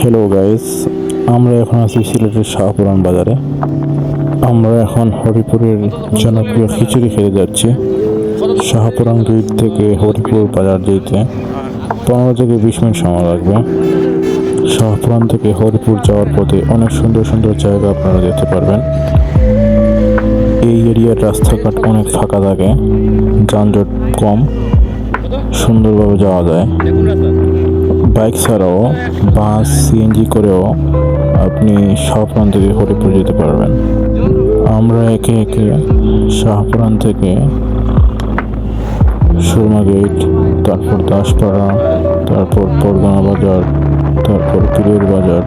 Hello guys আমরা এখন আছি সিলেটের শাহপুরান বাজারে। আমরা এখন হরিপুরের জনপ্রিয় খিচুড়ি খেতে যাচ্ছি। শাহপুরান গেট থেকে হরিপুর বাজার যেতে। পনেরো থেকে বিশ মিনিট সময় লাগবে। শাহপুরান থেকে হরিপুর যাওয়ার পথে অনেক সুন্দর সুন্দর জায়গা আপনারা যেতে পারবেন। এই এরিয়ার রাস্তাঘাট অনেক ফাঁকা থাকে। যানজট কম। সুন্দরভাবে যাওয়া যায়। বাইক ছাড়াও বাস সিএনজি করেও আপনি শাহপুরান থেকে হরিপুর যেতে পারবেন। আমরা একে একে শাহপুরান থেকে সুরমা গেট, তারপর দাসপাড়া, তারপর পরগনা বাজার, তারপর পীরের বাজার,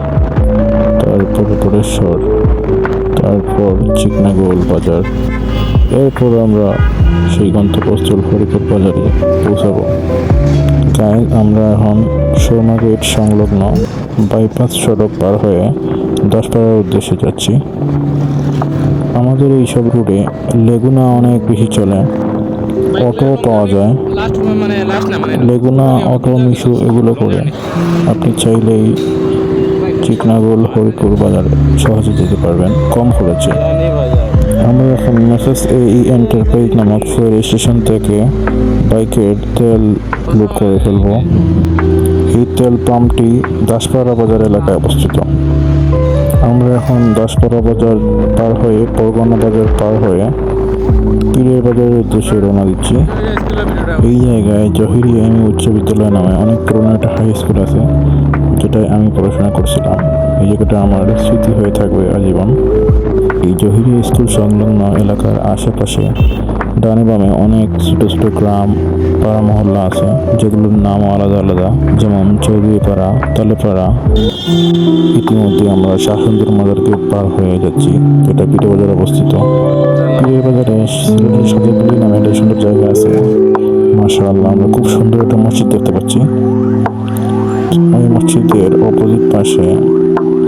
তারপর পরেশ্বর তারপর চিকনাগোল বাজার। এরপর আমরা সেই গন্তব্যস্থল হরিপুর বাজারে পৌঁছাবো। তাই আমরা এখন সুরমা গেট সংলগ্ন বাইপাস সড়ক পার হয়ে দশপাড়ার উদ্দেশ্যে যাচ্ছি। আমাদের এই সব রুটে লেগুনা অনেক বেশি চলে। অটো পাওয়া যায়। লেগুনা, অটো, মিশু এগুলো করে। আপনি চাইলেই চিকনাগোল, হরিপুর বাজারে সহজে যেতে পারবেন। কম খরচে। আমরা এখন মেসেজ এই এন্টারপ্রাইজ নামক ফুয়েল স্টেশন থেকে বাইকের তেল লোড করে ফেলব। এই তেল পাম্পটি দাসপাড়া বাজার এলাকায় অবস্থিত। আমরা এখন দাসপাড়া বাজার পার হয়ে পরগনা বাজার পার হয়ে পীরের বাজারের উদ্দেশ্যে রওনা দিচ্ছি। এই জায়গায় জহিরি এম উচ্চ বিদ্যালয় নামে অনেক পুরোনো একটা হাই স্কুল আছে, যেটায় আমি পড়াশোনা করছিলাম। এই জায়গাটা আমার স্মৃতি হয়ে থাকবে আজীবন। এই জহিরি স্কুল সংলগ্ন এলাকার আশেপাশে ডানে বামে অনেক ছোট ছোট গ্রাম, পাড়া মহল্লা আছে, যেগুলোর নামও আলাদা আলাদা, যেমন চৌধুরীপাড়া তালেপাড়া। ইতিমধ্যে আমরা শাহসুন্দর মাজার গেট পার হয়ে যাচ্ছি, যেটা পিঠে বাজারে অবস্থিত। পীরের বাজারে সিলেটের নামে একটা সুন্দর জায়গা আছে। মাশাআল্লাহ, আমরা খুব সুন্দর একটা মসজিদ দেখতে পাচ্ছি। ওই মসজিদের অপোজিট পাশে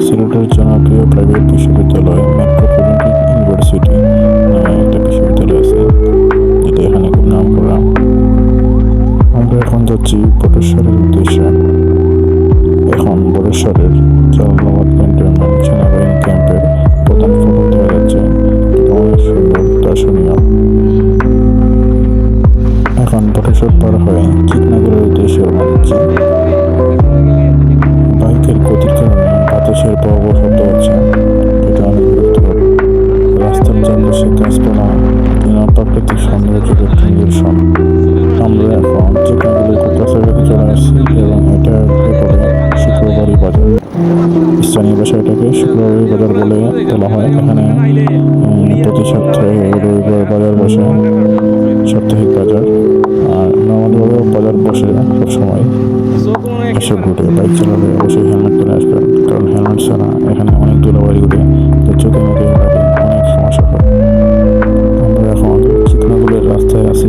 সিলেটের জনপ্রিয় প্রাইভেট বিশ্ববিদ্যালয় মেট্রোপলিটন ইউনিভার্সিটি একটা বিশ্ববিদ্যালয় আছে। যেটা এখানে খুব নাম করা আমরা এখন যাচ্ছি বটেশ্বরের উদ্দেশ্যে। এখন বলা হয় এখানে। প্রতি সপ্তাহে রবিবার বাজার বসে, সাপ্তাহিক বাজার। আর নর্মালভাবেও বাজার বসে সবসময়। এসব রুটে বাইক চালাবে অবশ্যই হেলমেট পরে আসবেন কারণ হেলমেট ছাড়া এখানে অনেক ধুলাবাড়ি উঠে তো চোখে মুখে অনেক সমস্যা হয়। আমরা এখন চিকনাগুলের রাস্তায় আছি।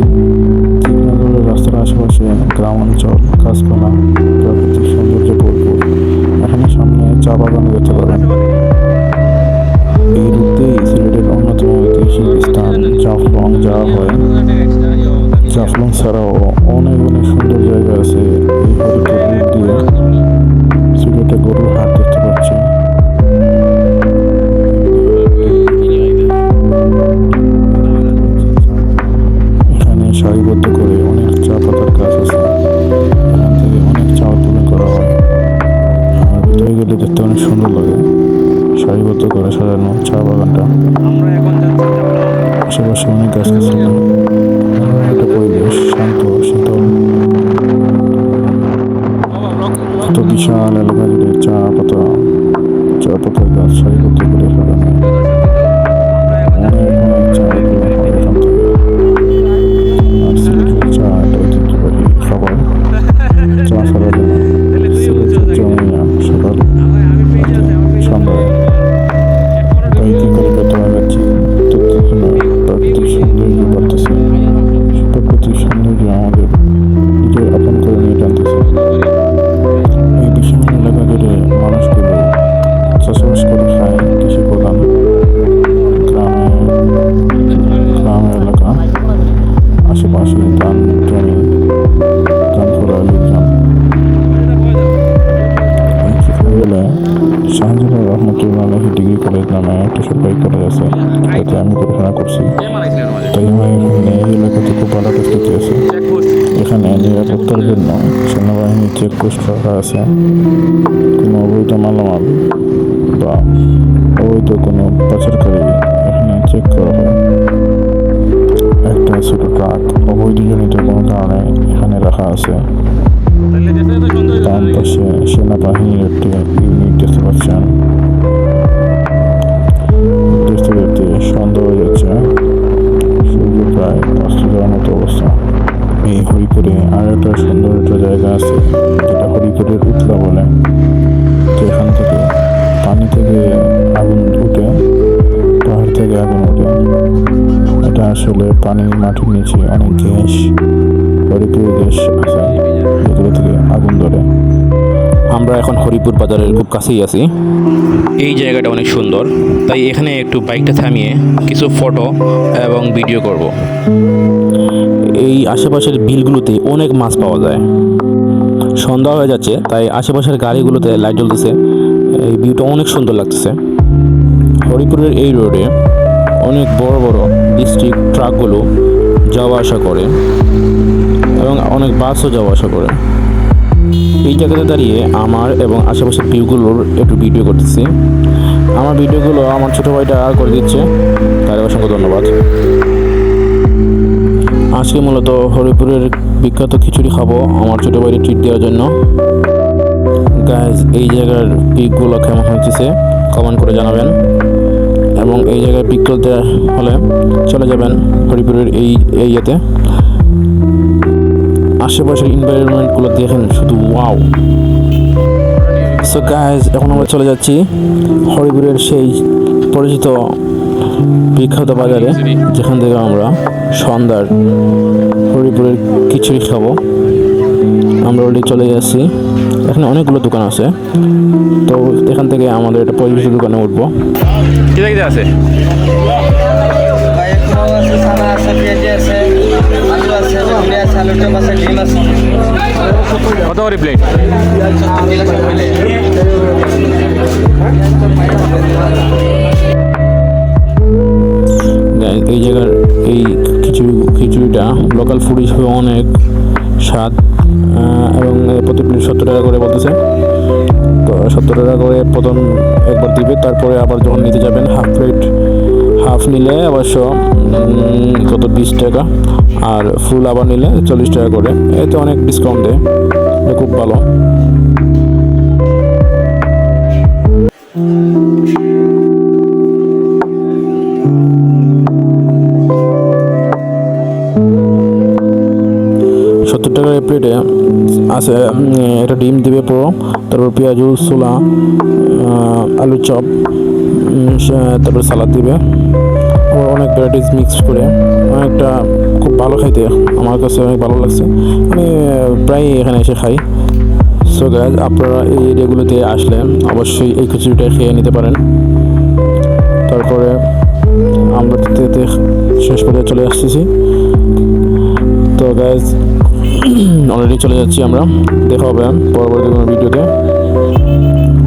চিকনাগুলের রাস্তার আশেপাশে গ্রাম অঞ্চল গাছপালা, প্রাকৃতিক সৌন্দর্যে ভরপুর। এখানে সামনে চা বাগান দেখতে পাবেন রুটেই সিলেটের অন্যতম ঐতিহাসিক স্থান জাফলং যাওয়া হয়। জাফলং ছাড়াও অনেক অনেক সুন্দর জায়গা আছে। এই হরিপুর দিয়ে সিলেটে গরুর হাট, দেখতে পাচ্ছি এখানে সারিবদ্ধ আশেপাশে অনেক গাছ আছে একটা পরিবেশ, শান্ত, শীতল। বিশাল এলাকা চা পাতা, চা পাতার গাছ সারিবদ্ধ করে নামে একটা সরকারি কলেজ আছে। যাতে আমি পড়াশোনা করছি। তাই আমার এখানে এই এলাকাতে খুব ভালো প্রস্তুতি আছে। এখানে নিরাপত্তার জন্য সেনাবাহিনী চেকপোস্ট রাখা আছে। কোনো অবৈধ মালামাল বা অবৈধ কোনো পাচারকারী এখানে চেক করা হয়। একটা ছোট ট্রাক অবৈধজনিত কোনো কারণে এখানে রাখা আছে। বাম পাশে সেনাবাহিনীর একটি ইউনিট দেখতে পাচ্ছেন। সন্ধ্যা হয়ে যাচ্ছে সূর্য প্রায় অস্ত যাওয়ার মতো অবস্থা। এই হরিপুরে আর একটা সুন্দর একটা জায়গা আছে, যেটা হরিপুরের উতলা বলে। তো এখান থেকে পানি থেকে আগুন উঠে, পাহাড় থেকে আগুন ওঠে। এটা আসলে পানির মাটির নিচে অনেক গ্যাস, হরিপুরের গ্যাস আছে। যেগুলো থেকে আগুন ধরে। আমরা এখন হরিপুর বাজারের খুব কাছেই আছি। এই জায়গাটা অনেক সুন্দর। তাই এখানে একটু বাইকটা থামিয়ে কিছু ফটো এবং ভিডিও করব। এই আশেপাশের বিলগুলোতে অনেক মাছ পাওয়া যায়। সন্ধ্যা হয়ে যাচ্ছে, তাই আশেপাশের গাড়িগুলোতে লাইট জ্বলতেছে। এই ভিউটা অনেক সুন্দর লাগতেছে। হরিপুরের এই রোডে অনেক বড় বড় ডিস্ট্রিক্ট ট্রাকগুলো যাওয়া আসা করে এবং অনেক বাসও যাওয়া আসা করে। এই জায়গাতে দাঁড়িয়ে আমার এবং আশেপাশের ভিউগুলোর একটু ভিডিও করতেছি। আমার ভিডিওগুলো আমার ছোটো ভাইটা করে দিচ্ছে। তার অসংখ্য ধন্যবাদ। আজকে মূলত হরিপুরের বিখ্যাত খিচুড়ি খাব আমার ছোটো ভাইকে ট্রিট দেওয়ার জন্য। গাইজ এই জায়গার পিকগুলো কেমন হয়েছে কমেন্ট করে জানাবেন। এবং এই জায়গায় পিক তুলতে হলে চলে যাবেন হরিপুরের এই ইয়েতে আশেপাশের এনভায়রনমেন্টগুলো দেখেন শুধু ওয়াও সো গাইজ এখন আমরা চলে যাচ্ছি হরিপুরের সেই পরিচিত বিখ্যাত বাজারে যেখান থেকে আমরা সন্ধ্যার হরিপুরের খিচুড়ি খাব। আমরা অলরেডি চলে যাচ্ছি। এখানে অনেকগুলো দোকান আছে। তো এখান থেকে আমাদের একটা পরিচিত দোকানে উঠবো। কি আছে? আছে। কত করে প্লেট এই জায়গার এই খিচুড়ি, খিচুড়িটা লোকাল ফুড হিসেবে অনেক স্বাদ এবং প্রতি প্লেট সত্তর টাকা করে বলতেছে। তো সত্তর টাকা করে প্রথম একবার দিবে, তারপরে আবার যখন নিতে যাবেন হাফ প্লেট হাফ নিলে অবশ্য কত, বিশ টাকা। আর ফুল আবার নিলে চল্লিশ টাকা করে। এতে অনেক ডিসকাউন্ট দেয়। খুব ভালো। সত্তর টাকার এই প্লেটে আছে একটা ডিম দিবে পুরো। তারপর পেঁয়াজু ছোলা আলুর চপ। তারপর সালাদ দিবে। আবার অনেক ভ্যারাইটিস মিক্স করে। অনেকটা খুব ভালো খাইতে আমার কাছে অনেক ভালো লাগছে। আমি আহ, প্রায় এখানে এসে খাই। সো গাইজ আপনারা এই এরিয়াগুলোতে আসলে অবশ্যই এই খিচুড়িটা খেয়ে নিতে পারেন। তারপরে আমরা শেষ পর্যায়ে চলে আসতেছি। তো গাইজ অলরেডি চলে যাচ্ছি আমরা। দেখা হবে পরবর্তী কোনো ভিডিওতে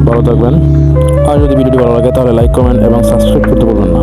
ভালো থাকবেন। আর যদি ভিডিওটি ভালো লাগে তাহলে লাইক কমেন্ট এবং সাবস্ক্রাইব করতে বলবেন না।